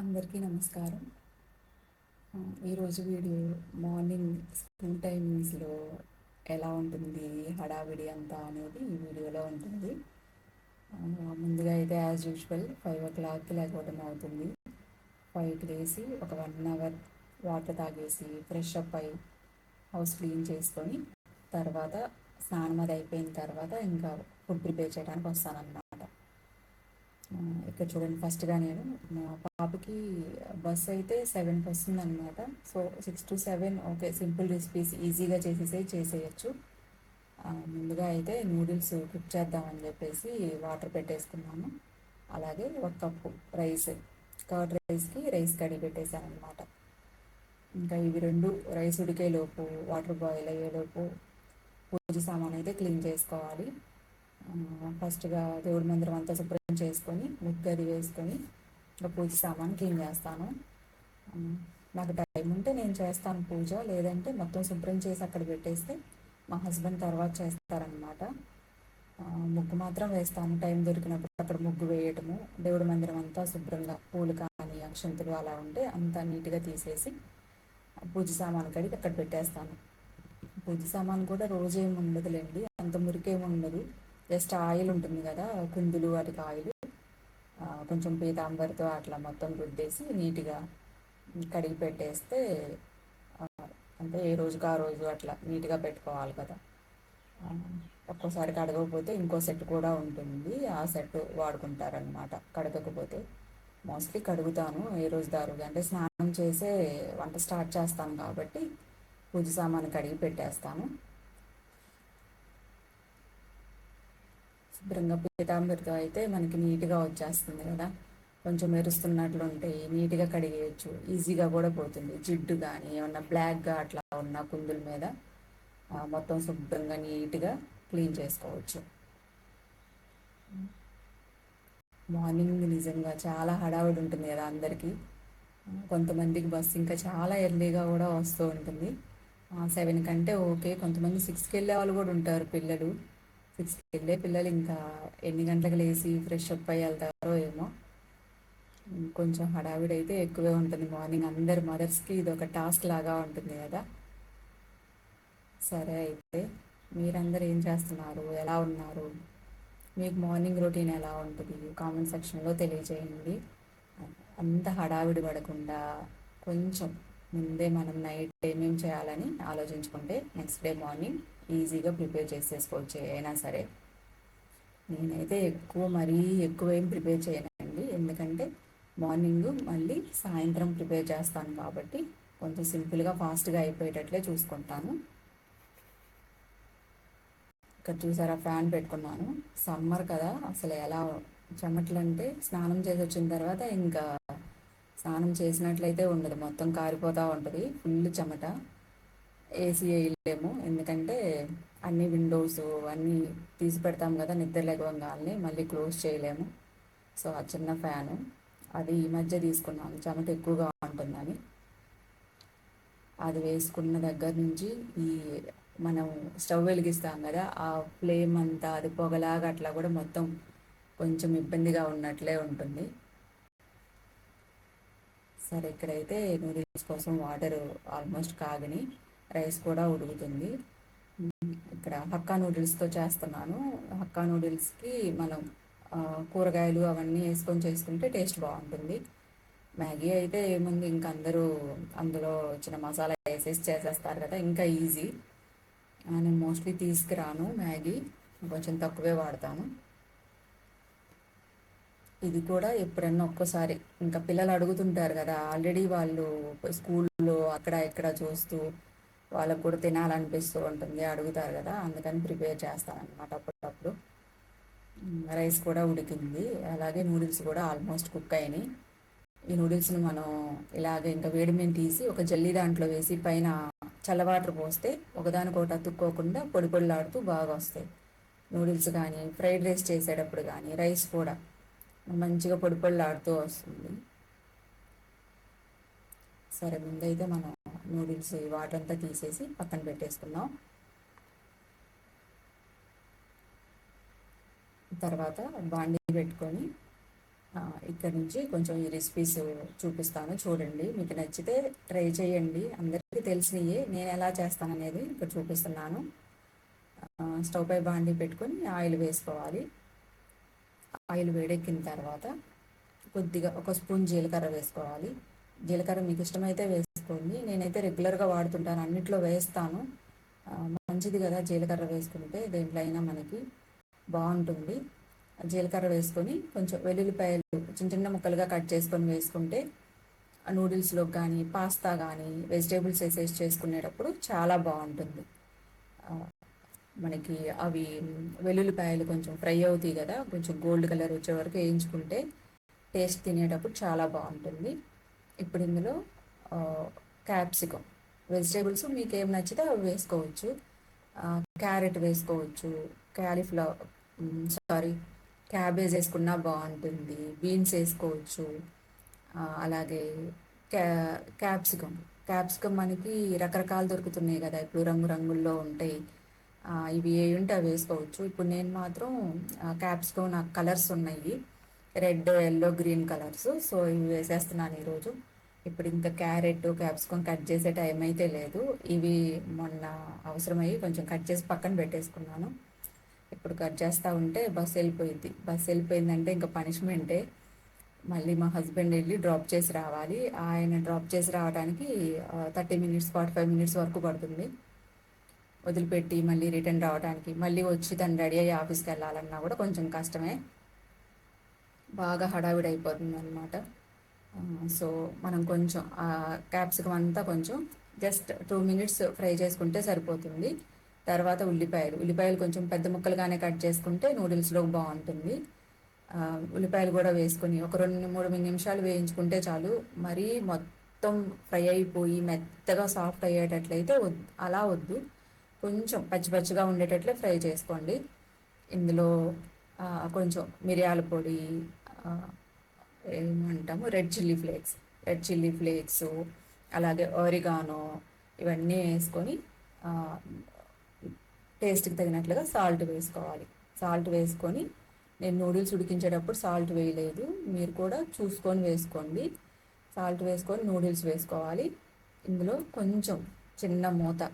అందరికీ నమస్కారం. ఈరోజు వీడియో మార్నింగ్ స్కూల్ టైమింగ్స్లో ఎలా ఉంటుంది హడావిడి అంతా అనేది ఈ వీడియోలో ఉంటుంది. ముందుగా అయితే యాజ్ యూజువల్ ఫైవ్ ఓ క్లాక్కి లేకపోవడం అవుతుంది. ఫైవ్కి లేసి ఒక వన్ అవర్ వాటర్ తాగేసి ఫ్రెష్ అప్ అయి హౌస్ క్లీన్ చేసుకొని తర్వాత స్నానం అది అయిపోయిన తర్వాత ఇంకా ఫుడ్ ప్రిపేర్ చేయడానికి వస్తానన్నమాట ఇక్కడ చూడండి ఫస్ట్గా నేను మా పాపకి బస్ అయితే సెవెన్కి వస్తుంది అనమాట so six to seven okay simple recipes ఈజీగా చేసేసే చేసేయచ్చు. ముందుగా అయితే నూడిల్స్ కుక్ చేద్దామని చెప్పేసి వాటర్ పెట్టేసుకున్నాను అలాగే ఒక కప్పు రైస్ కర్డ్ రైస్కి రైస్ కడిగి పెట్టేశాను అనమాట ఇంకా ఇవి రెండు రైస్ ఉడికేలోపు వాటర్ బాయిల్ అయ్యేలోపు పూజ సామాన్ అయితే క్లీన్ చేసుకోవాలి. ఫస్ట్గా దేవుడి మందిరం అంతా శుభ్రం చేసుకొని ముగ్గది వేసుకొని ఇంకా పూజ సామాన్ క్లీన్ చేస్తాను? నాకు టైం ఉంటే నేను చేస్తాను పూజ లేదంటే మొత్తం శుభ్రం చేసి అక్కడ పెట్టేస్తే మా హస్బెండ్ తర్వాత చేస్తారనమాట ముగ్గు మాత్రం వేస్తాను. టైం దొరికినప్పుడు అక్కడ ముగ్గు వేయటము దేవుడి మందిరం అంతా శుభ్రంగా పూలు కానీ అక్షంతులు అలా ఉంటే అంతా నీట్గా తీసేసి పూజ సామాన్ కడిగి అక్కడ పెట్టేస్తాను. పూజ సామాన్ కూడా రోజేమి ఉండదులేండి అంత మురికేమి ఉండదు. జస్ట్ ఆయిల్ ఉంటుంది కదా కుందులు వాటికి ఆయిల్. కొంచెం పీతాంబరితో అట్లా మొత్తం రుద్దేసి నీట్గా కడిగి పెట్టేస్తే అంటే ఏ రోజుకి ఆ రోజు అట్లా నీట్గా పెట్టుకోవాలి కదా. ఒక్కోసారి కడగకపోతే ఇంకో సెట్ కూడా ఉంటుంది. ఆ సెట్ వాడుకుంటారనమాట కడగకపోతే మోస్ట్లీ కడుగుతాను ఏ రోజు దారుగా. అంటే స్నానం చేసే వంట స్టార్ట్ చేస్తాను కాబట్టి పూజ సామాను కడిగి పెట్టేస్తాను. శుభ్రంగా పీతాంబరితో అయితే మనకి నీట్గా వచ్చేస్తుంది కదా. కొంచెం మెరుస్తున్నట్లు ఉంటాయి నీట్గా కడిగేయచ్చు. ఈజీగా కూడా పోతుంది. జిడ్డు కానీ ఏమన్నా బ్లాక్గా అట్లా ఉన్న కుందుల మీద మొత్తం శుభ్రంగా నీట్గా క్లీన్ చేసుకోవచ్చు. మార్నింగ్ నిజంగా చాలా హడావుడి ఉంటుంది కదా అందరికీ. కొంతమందికి బస్సు ఇంకా చాలా ఎర్లీగా కూడా వస్తూ ఉంటుంది. సెవెన్ కంటే ఓకే. కొంతమంది సిక్స్కి వెళ్ళే వాళ్ళు కూడా ఉంటారు పిల్లలు. సిక్స్కి వెళ్ళే పిల్లలు ఇంకా ఎన్ని గంటలకు లేచి ఫ్రెష్ అప్ అయ్యి వెళ్తారో ఏమో. కొంచెం హడావిడి అయితే ఎక్కువే ఉంటుంది మార్నింగ్. అందరి మదర్స్కి ఇది ఒక టాస్క్ లాగా ఉంటుంది కదా. సరే అయితే మీరందరూ ఏం చేస్తున్నారు? ఎలా ఉన్నారు? మీకు మార్నింగ్ రొటీన్ ఎలా ఉంటుంది? కామెంట్ సెక్షన్లో తెలియజేయండి. అంత హడావిడి పడకుండా కొంచెం ముందే మనం నైట్ ఏమేమి చేయాలని ఆలోచించుకుంటే నెక్స్ట్ డే మార్నింగ్ ఈజీగా ప్రిపేర్ చేసేసుకోవచ్చు అయినా సరే. నేనైతే ఎక్కువ మరీ ఎక్కువ ఏం ప్రిపేర్ చేయనండి. ఎందుకంటే మార్నింగ్ మళ్ళీ సాయంత్రం ప్రిపేర్ చేస్తాను కాబట్టి కొంచెం సింపుల్గా ఫాస్ట్గా అయిపోయేటట్లే చూసుకుంటాను. ఇక్కడ చూసారా ఫ్యాన్ పెట్టుకున్నాను. సమ్మర్ కదా అసలు ఎలా చెమటలు అంటే స్నానం చేసి వచ్చిన తర్వాత ఇంకా స్నానం చేసినట్లయితే ఉండదు. మొత్తం కారిపోతూ ఉంటుంది ఫుల్ చెమట. ఏసీ వేయలేము. ఎందుకంటే అన్ని విండోస్ అన్నీ తీసి పెడతాం కదా నిద్ర లెగవంగాల్ని మళ్ళీ క్లోజ్ చేయలేము. సో ఆ చిన్న ఫ్యాను అది ఈ మధ్య తీసుకున్నాను. చెమట ఎక్కువగా ఉంటుందని. అది వేసుకున్న దగ్గర నుంచి ఈ మనం స్టవ్ వెలిగిస్తాం కదా ఆ ఫ్లేమ్ అంతా అది పొగలాగా అట్లా కూడా మొత్తం కొంచెం ఇబ్బందిగా ఉన్నట్లే ఉంటుంది. సరే ఇక్కడైతే నూడిల్స్ కోసం వాటర్ ఆల్మోస్ట్ కాగని. రైస్ కూడా ఉడుకుతుంది. ఇక్కడ హక్కా నూడిల్స్తో చేస్తున్నాను. హక్కా నూడిల్స్కి మనం కూరగాయలు అవన్నీ వేసుకొని చేసుకుంటే టేస్ట్ బాగుంటుంది. మ్యాగీ అయితే ఏముంది ఇంకా అందరూ అందులో చిన్న మసాలా వేసేసి చేసేస్తారు కదా ఇంకా ఈజీ. నేను మోస్ట్లీ తీసుకురాను మ్యాగీ. కొంచెం తక్కువే వాడతాను. ఇది కూడా ఎప్పుడన్నా ఒక్కోసారి. ఇంకా పిల్లలు అడుగుతుంటారు కదా ఆల్రెడీ వాళ్ళు స్కూల్లో అక్కడ ఇక్కడ చూస్తూ వాళ్ళకు కూడా తినాలనిపిస్తూ ఉంటుంది అడుగుతారు కదా అందుకని ప్రిపేర్ చేస్తాను అనమాట అప్పుడప్పుడు రైస్ కూడా ఉడికింది అలాగే నూడిల్స్ కూడా ఆల్మోస్ట్ కుక్ అయినాయి. ఈ నూడిల్స్ని మనం ఇలాగే ఇంకా వేడి మీద తీసి ఒక జల్లి దాంట్లో వేసి పైన చల్లవాటర్ పోస్తే ఒకదానికొకటి అతుక్కోకుండా పొడి పొడిలాడుతూ బాగా వస్తాయి. నూడిల్స్ కానీ ఫ్రైడ్ రైస్ చేసేటప్పుడు కానీ రైస్ కూడా మంచిగా పొడి పొడిలాడుతూ వస్తుంది. సరే ముందైతే మనం నూడిల్స్ వాటర్ అంతా తీసేసి పక్కన పెట్టేసుకున్నాం తర్వాత బాండీ పెట్టుకొని ఇక్కడ నుంచి కొంచెం ఈ రెసిపీస్ చూపిస్తాను చూడండి. మీకు నచ్చితే ట్రై చేయండి. అందరికీ తెలిసినవి నేను ఎలా చేస్తాను అనేది ఇక్కడ చూపిస్తున్నాను. స్టవ్ పై బాండి పెట్టుకొని ఆయిల్ వేసుకోవాలి. ఆయిల్ వేడెక్కిన తర్వాత కొద్దిగా ఒక స్పూన్ జీలకర్ర వేసుకోవాలి. జీలకర్ర మీకు ఇష్టమైతే వేసుకోండి నేనైతే రెగ్యులర్గా వాడుతుంటాను అన్నిట్లో వేస్తాను. మంచిది కదా జీలకర్ర వేసుకుంటే దేంట్లో అయినా మనకి బాగుంటుంది. జీలకర్ర వేసుకొని కొంచెం వెల్లుల్లిపాయలు చిన్న చిన్న ముక్కలుగా కట్ చేసుకొని వేసుకుంటే నూడిల్స్లో కానీ పాస్తా కానీ వెజిటేబుల్స్ వేసేసి చేసుకునేటప్పుడు చాలా బాగుంటుంది. మనకి అవి వెల్లుల్లిపాయలు కొంచెం ఫ్రై అవుతాయి కదా కొంచెం గోల్డ్ కలర్ వచ్చే వరకు వేయించుకుంటే టేస్ట్ తినేటప్పుడు చాలా బాగుంటుంది. ఇప్పుడు ఇందులో క్యాప్సికమ్ వెజిటేబుల్స్ మీకు ఏం నచ్చితే అవి వేసుకోవచ్చు. క్యారెట్ వేసుకోవచ్చు. క్యాలీఫ్లవర్ సారీ క్యాబేజ్ వేసుకున్నా బాగుంటుంది. బీన్స్ వేసుకోవచ్చు. అలాగే క్యా క్యాప్సికమ్ క్యాప్సికమ్ మనకి రకరకాలు దొరుకుతున్నాయి కదా. ఇప్పుడు రంగు రంగుల్లో ఉంటాయి. ఇవి ఏ ఉంటే అవి వేసుకోవచ్చు. ఇప్పుడు నేను మాత్రం క్యాప్సికమ్ నాకు కలర్స్ ఉన్నాయి. Red yellow green colours so ఇవి వేసేస్తున్నాను ఈరోజు. ఇప్పుడు ఇంకా క్యారెట్ క్యాప్సికమ్ కట్ చేసే టైం అయితే లేదు. ఇవి మొన్న అవసరమయ్యి కొంచెం కట్ చేసి పక్కన పెట్టేసుకున్నాను. ఇప్పుడు కట్ చేస్తూ ఉంటే బస్సు వెళ్ళిపోయింది. బస్సు వెళ్ళిపోయిందంటే ఇంకా పనిష్మెంటే. మళ్ళీ మా హస్బెండ్ వెళ్ళి డ్రాప్ చేసి రావాలి. ఆయన డ్రాప్ చేసి రావడానికి thirty minutes forty five minutes వరకు పడుతుంది. వదిలిపెట్టి మళ్ళీ రిటర్న్ రావడానికి. మళ్ళీ వచ్చి తను రెడీ అయ్యి ఆఫీస్కి వెళ్ళాలన్నా కూడా కొంచెం కష్టమే. బాగా హడావిడి అయిపోతుంది అనమాట సో మనం కొంచెం క్యాప్సికమ్ అంతా కొంచెం జస్ట్ టూ మినిట్స్ ఫ్రై చేసుకుంటే సరిపోతుంది. తర్వాత ఉల్లిపాయలు ఉల్లిపాయలు కొంచెం పెద్ద ముక్కలుగానే కట్ చేసుకుంటే నూడిల్స్లో బాగుంటుంది. ఉల్లిపాయలు కూడా వేసుకొని ఒక రెండు మూడు నిమిషాలు వేయించుకుంటే చాలు. మరీ మొత్తం ఫ్రై అయిపోయి మెత్తగా సాఫ్ట్ అయ్యేటట్లయితే వద్దు అలా వద్దు. కొంచెం పచ్చి పచ్చిగా ఉండేటట్లే ఫ్రై చేసుకోండి. ఇందులో కొంచెం మిరియాల పొడి ఉంటాము red chilli flakes red chilli flakes అలాగే ఒరిగానో ఇవన్నీ వేసుకొని టేస్ట్కి తగినట్లుగా సాల్ట్ వేసుకోవాలి. సాల్ట్ వేసుకొని నేను నూడిల్స్ ఉడికించేటప్పుడు సాల్ట్ వేయలేదు. మీరు కూడా చూసుకొని వేసుకోండి. సాల్ట్ వేసుకొని నూడిల్స్ వేసుకోవాలి. ఇందులో కొంచెం చిన్న మూత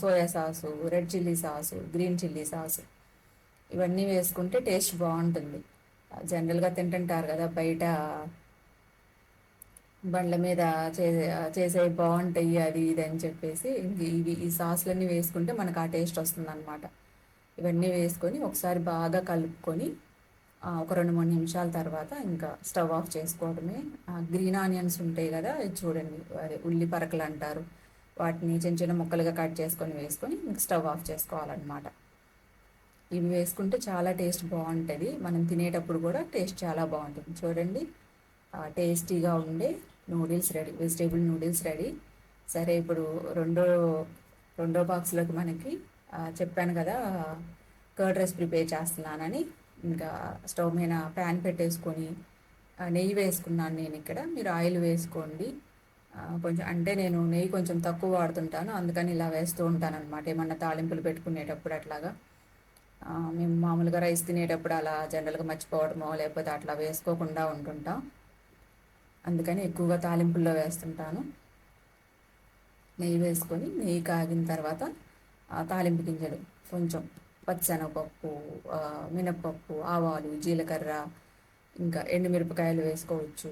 soya sauce red chilli sauce green chilli sauce ఇవన్నీ వేసుకుంటే టేస్ట్ బాగుంటుంది. జనరల్గా తింటుంటారు కదా బయట బండ్ల మీద చేసే బాగుంటాయి అది ఇది అని చెప్పేసి ఇవి ఈ సాస్లన్నీ వేసుకుంటే మనకు ఆ టేస్ట్ వస్తుంది అనమాట ఇవన్నీ వేసుకొని ఒకసారి బాగా కలుపుకొని ఒక రెండు మూడు నిమిషాల తర్వాత ఇంకా స్టవ్ ఆఫ్ చేసుకోవడమే. గ్రీన్ ఆనియన్స్ ఉంటాయి కదా చూడండి. అదే ఉల్లి పరకలు అంటారు. వాటిని చిన్న చిన్న ముక్కలుగా కట్ చేసుకొని వేసుకొని స్టవ్ ఆఫ్ చేసుకోవాలన్నమాట. ఇవి వేసుకుంటే చాలా టేస్ట్ బాగుంటుంది. మనం తినేటప్పుడు కూడా టేస్ట్ చాలా బాగుంటుంది. చూడండి. టేస్టీగా ఉండే noodles ready vegetable noodles ready. సరే ఇప్పుడు రెండో రెండో బాక్స్లోకి మనకి చెప్పాను కదా కర్డ్ రైస్ ప్రిపేర్ చేస్తున్నానని. ఇంకా స్టవ్ మీద ప్యాన్ పెట్టేసుకొని నెయ్యి వేసుకున్నాను నేను ఇక్కడ. మీరు ఆయిల్ వేసుకోండి. కొంచెం అంటే నేను నెయ్యి కొంచెం తక్కువ వాడుతుంటాను. అందుకని ఇలా వేస్తూ ఉంటాను అనమాట ఏమన్నా తాలింపులు పెట్టుకునేటప్పుడు అట్లాగా. మేము మామూలుగా రైస్ తినేటప్పుడు అలా జనరల్గా మర్చిపోవడమో లేకపోతే అట్లా వేసుకోకుండా ఉంటుంటాం. అందుకని ఎక్కువగా తాలింపుల్లో వేస్తుంటాను. నెయ్యి వేసుకొని నెయ్యి కాగిన తర్వాత తాలింపు గింజలు కొంచెం పచ్చనపప్పు మినప్పప్పు ఆవాలు జీలకర్ర ఇంకా ఎండుమిరపకాయలు వేసుకోవచ్చు.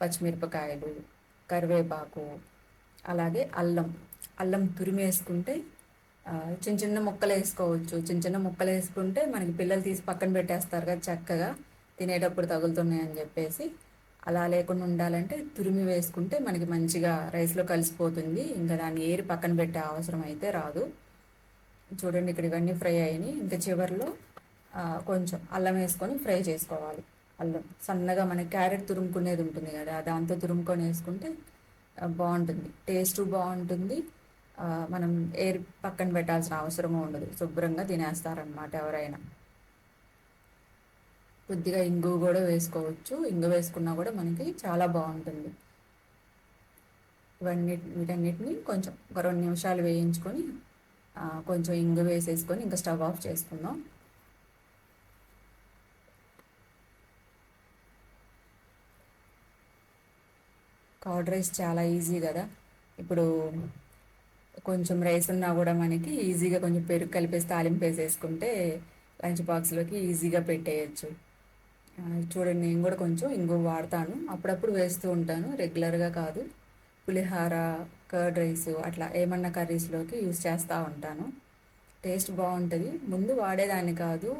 పచ్చిమిరపకాయలు కరివేపాకు అలాగే అల్లం. అల్లం తురిమేసుకుంటే చిన్న చిన్న ముక్కలు వేసుకోవచ్చు. చిన్న చిన్న ముక్కలు వేసుకుంటే మనకి పిల్లలు తీసి పక్కన పెట్టేస్తారు కదా చక్కగా. తినేటప్పుడు తగులుతున్నాయి అని చెప్పేసి అలా లేకుండా ఉండాలంటే తురిమి వేసుకుంటే మనకి మంచిగా రైస్లో కలిసిపోతుంది. ఇంకా దాన్ని ఏరి పక్కన పెట్టే అవసరం అయితే రాదు. చూడండి ఇక్కడ ఇవన్నీ ఫ్రై అయినాయి. ఇంకా చివరిలో కొంచెం అల్లం వేసుకొని ఫ్రై చేసుకోవాలి. అల్లం సన్నగా మనకి క్యారెట్ తురుముకునేది ఉంటుంది కదా దాంతో తురుముకొని వేసుకుంటే బాగుంటుంది. టేస్ట్ బాగుంటుంది. మనం ఎయిర్ పక్కన పెట్టాల్సిన అవసరము ఉండదు. శుభ్రంగా తినేస్తారనమాట ఎవరైనా. కొద్దిగా ఇంగు కూడా వేసుకోవచ్చు. ఇంగు వేసుకున్నా కూడా మనకి చాలా బాగుంటుంది. ఇవన్నీ వీటన్నిటిని కొంచెం ఒక రెండు నిమిషాలు వేయించుకొని కొంచెం ఇంగు వేసేసుకొని ఇంకా స్టవ్ ఆఫ్ చేసుకుందాం. కర్డ్ రైస్ చాలా ఈజీ కదా. ఇప్పుడు కొంచెం రైస్ ఉన్నా కూడా మనకి ఈజీగా కొంచెం పెరుగు కలిపేసి తాలింపు వేసేసుకుంటే లంచ్ బాక్స్లోకి ఈజీగా పెట్టేయచ్చు. చూడండి నేను కూడా కొంచెం ఇంగువ వాడతాను. అప్పుడప్పుడు వేస్తూ ఉంటాను రెగ్యులర్గా కాదు. పులిహార కర్డ్ రైస్ అట్లా ఏమన్నా కర్రీస్లోకి యూస్ చేస్తూ ఉంటాను. టేస్ట్ బాగుంటుంది. ముందు వాడేదాన్ని కాదు.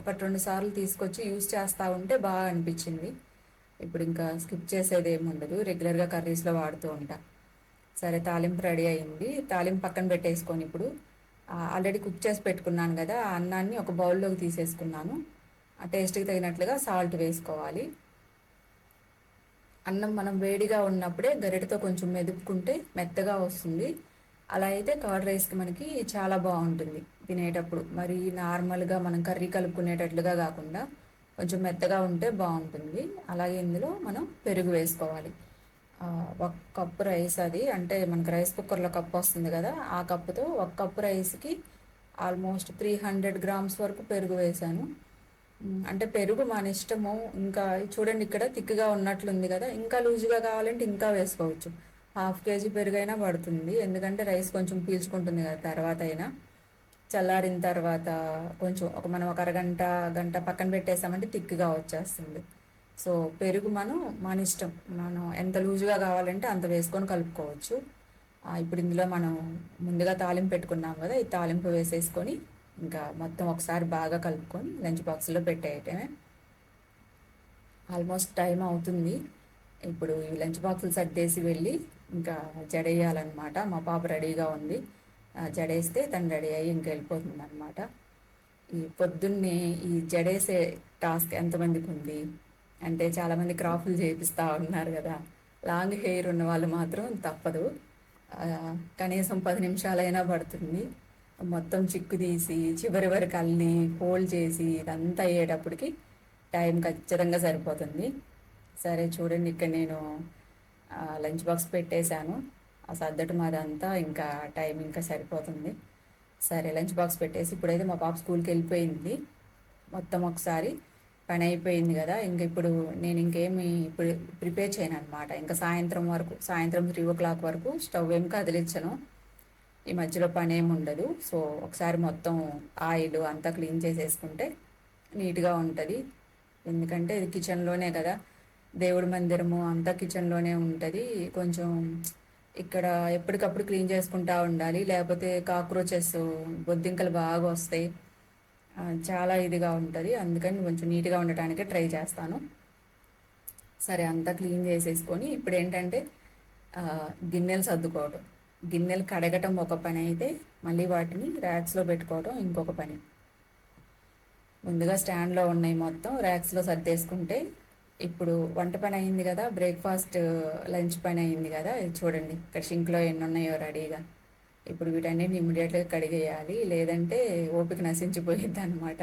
ఒకటి రెండు సార్లు తీసుకొచ్చి యూస్ చేస్తూ ఉంటే బాగా అనిపించింది. ఇప్పుడు ఇంకా స్కిప్ చేసేది ఏమి ఉండదు. రెగ్యులర్గా కర్రీస్లో వాడుతూ ఉంటా. సరే తాలింపు రెడీ అయింది. తాలింపు పక్కన పెట్టేసుకొని ఇప్పుడు ఆల్రెడీ కుక్ చేసి పెట్టుకున్నాను కదా ఆ అన్నాన్ని ఒక బౌల్లోకి తీసేసుకున్నాను. ఆ టేస్ట్కి తగినట్లుగా సాల్ట్ వేసుకోవాలి. అన్నం మనం వేడిగా ఉన్నప్పుడే గరిటతో కొంచెం మెదుపుకుంటే మెత్తగా వస్తుంది. అలా అయితే కర్డ్ రైస్కి మనకి చాలా బాగుంటుంది తినేటప్పుడు. మరి నార్మల్గా మనం కర్రీ కలుపుకునేటట్లుగా కాకుండా కొంచెం మెత్తగా ఉంటే బాగుంటుంది. అలాగే ఇందులో మనం పెరుగు వేసుకోవాలి. ఒక కప్పు రైస్ అది అంటే మనకు రైస్ కుక్కర్లో కప్పు వస్తుంది కదా ఆ కప్పుతో ఒక కప్పు రైస్కి ఆల్మోస్ట్ త్రీ హండ్రెడ్ గ్రామ్స్ వరకు పెరుగు వేశాను అంటే పెరుగు మన ఇష్టము. ఇంకా చూడండి ఇక్కడ థిక్గా ఉన్నట్లుంది కదా. ఇంకా లూజ్గా కావాలంటే ఇంకా వేసుకోవచ్చు. హాఫ్ కేజీ పెరుగు అయినా పడుతుంది. ఎందుకంటే రైస్ కొంచెం పీల్చుకుంటుంది కదా తర్వాత అయినా. చల్లారిన తర్వాత కొంచెం ఒక మనం ఒక అరగంట గంట పక్కన పెట్టేసామంటే థిక్గా వచ్చేస్తుంది. సో పెరుగు మనం మన ఇష్టం. మనం ఎంత లూజుగా కావాలంటే అంత వేసుకొని కలుపుకోవచ్చు. ఇప్పుడు ఇందులో మనం ముందుగా తాలింపు పెట్టుకున్నాం కదా. ఈ తాలింపు వేసేసుకొని ఇంకా మొత్తం ఒకసారి బాగా కలుపుకొని లంచ్ బాక్స్లో పెట్టేయటమే. ఆల్మోస్ట్ టైం అవుతుంది. ఇప్పుడు ఈ లంచ్ బాక్సులు సర్దేసి వెళ్ళి ఇంకా జడేయాలన్నమాట. మా పాప రెడీగా ఉంది. జడేస్తే తను రెడీ అయ్యి ఇంక వెళ్ళిపోతుంది అనమాట ఈ పొద్దున్నే ఈ జడేసే టాస్క్ ఎంతమందికి ఉంది? అంటే చాలామంది క్రాఫ్లు చేపిస్తూ ఉన్నారు కదా. లాంగ్ హెయిర్ ఉన్న వాళ్ళు మాత్రం తప్పదు. కనీసం పది నిమిషాలైనా పడుతుంది. మొత్తం చిక్కు తీసి చివరి వరకు అల్లి ఫోల్డ్ చేసి ఇదంతా అయ్యేటప్పటికి టైం ఖచ్చితంగా సరిపోతుంది. సరే చూడండి ఇక్కడ నేను లంచ్ బాక్స్ పెట్టేశాను. ఆ సర్దటం మాదంతా ఇంకా టైం ఇంకా సరిపోతుంది. సరే లంచ్ బాక్స్ పెట్టేసి ఇప్పుడైతే మా పాప స్కూల్కి వెళ్ళిపోయింది. మొత్తం ఒకసారి పని అయిపోయింది కదా ఇంక ఇప్పుడు నేను ఇంకేమి ఇప్పుడు ప్రిపేర్ చేయను అనమాట ఇంకా సాయంత్రం వరకు సాయంత్రం త్రీ ఓ క్లాక్ వరకు స్టవ్ ఏమి కదిలించను. ఈ మధ్యలో పని ఏమి ఉండదు. సో ఒకసారి మొత్తం ఆయిల్ అంతా క్లీన్ చేసేసుకుంటే నీట్గా ఉంటుంది. ఎందుకంటే ఇది కిచెన్లోనే కదా. దేవుడి మందిరము అంతా కిచెన్లోనే ఉంటుంది. కొంచెం ఇక్కడ ఎప్పటికప్పుడు క్లీన్ చేసుకుంటూ ఉండాలి. లేకపోతే కాక్రోచెస్ బొద్దింకలు బాగా వస్తాయి. చాలా ఇదిగా ఉంటుంది. అందుకని కొంచెం నీట్గా ఉండటానికే ట్రై చేస్తాను. సరే అంతా క్లీన్ చేసేసుకొని ఇప్పుడు ఏంటంటే గిన్నెలు సర్దుకోవటం. గిన్నెలు కడగటం ఒక పని అయితే మళ్ళీ వాటిని ర్యాక్స్లో పెట్టుకోవడం ఇంకొక పని. ముందుగా స్టాండ్లో ఉన్నాయి మొత్తం ర్యాక్స్లో సర్దేసుకుంటే ఇప్పుడు వంట పని అయింది కదా బ్రేక్ఫాస్ట్ లంచ్ పని అయింది కదా ఇది చూడండి. ఇక్కడ షింక్లో ఎన్ని ఉన్నాయో రెడీగా ఇప్పుడు వీటన్నిటిని ఇమీడియట్గా కడిగేయాలి లేదంటే ఓపిక నశించిపోయిద్ది అనమాట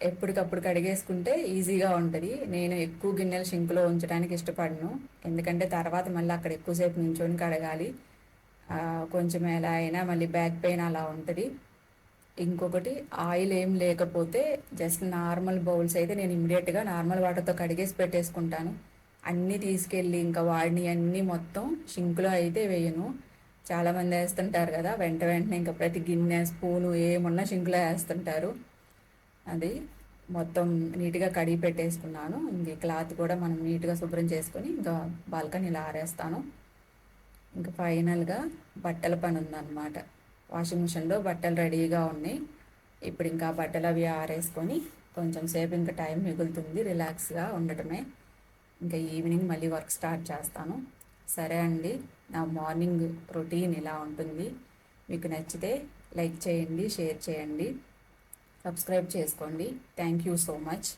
ఎప్పటికప్పుడు కడిగేసుకుంటే ఈజీగా ఉంటుంది. నేను ఎక్కువ గిన్నెలు షింక్లో ఉంచడానికి ఇష్టపడను. ఎందుకంటే తర్వాత మళ్ళీ అక్కడ ఎక్కువసేపు నుంచొని కడగాలి. కొంచెం ఎలా అయినా మళ్ళీ బ్యాక్ పెయిన్ అలా ఉంటుంది. ఇంకొకటి ఆయిల్ ఏం లేకపోతే జస్ట్ నార్మల్ బౌల్స్ అయితే నేను ఇమీడియట్గా నార్మల్ వాటర్తో కడిగేసి పెట్టేసుకుంటాను. అన్నీ తీసుకెళ్ళి ఇంకా వాడిని అన్నీ మొత్తం షింక్లో అయితే వేయను. చాలామంది వేస్తుంటారు కదా వెంట వెంటనే ఇంకా ప్రతి గిన్నె స్పూను ఏమున్నా షింక్లో వేస్తుంటారు. అది మొత్తం నీట్గా కడిగి పెట్టేసుకున్నాను. ఇంక క్లాత్ కూడా మనం నీట్గా శుభ్రం చేసుకొని ఇంకా బాల్కనీలో ఆరేస్తాను. ఇంకా ఫైనల్గా బట్టల పని ఉందన్నమాట వాషింగ్ మిషన్లో బట్టలు రెడీగా ఉన్నాయి. ఇప్పుడు ఇంకా బట్టలు అవి ఆరేసుకొని కొంచెం సేపు ఇంకా టైం మిగులుతుంది. రిలాక్స్గా ఉండటమే. ఇంకా ఈవినింగ్ మళ్ళీ వర్క్ స్టార్ట్ చేస్తాను. సరే అండి నా మార్నింగ్ రొటీన్ ఇలా ఉంటుంది. మీకు నచ్చితే లైక్ చేయండి షేర్ చేయండి. సబ్స్క్రైబ్ చేసుకోండి. Thank you so much.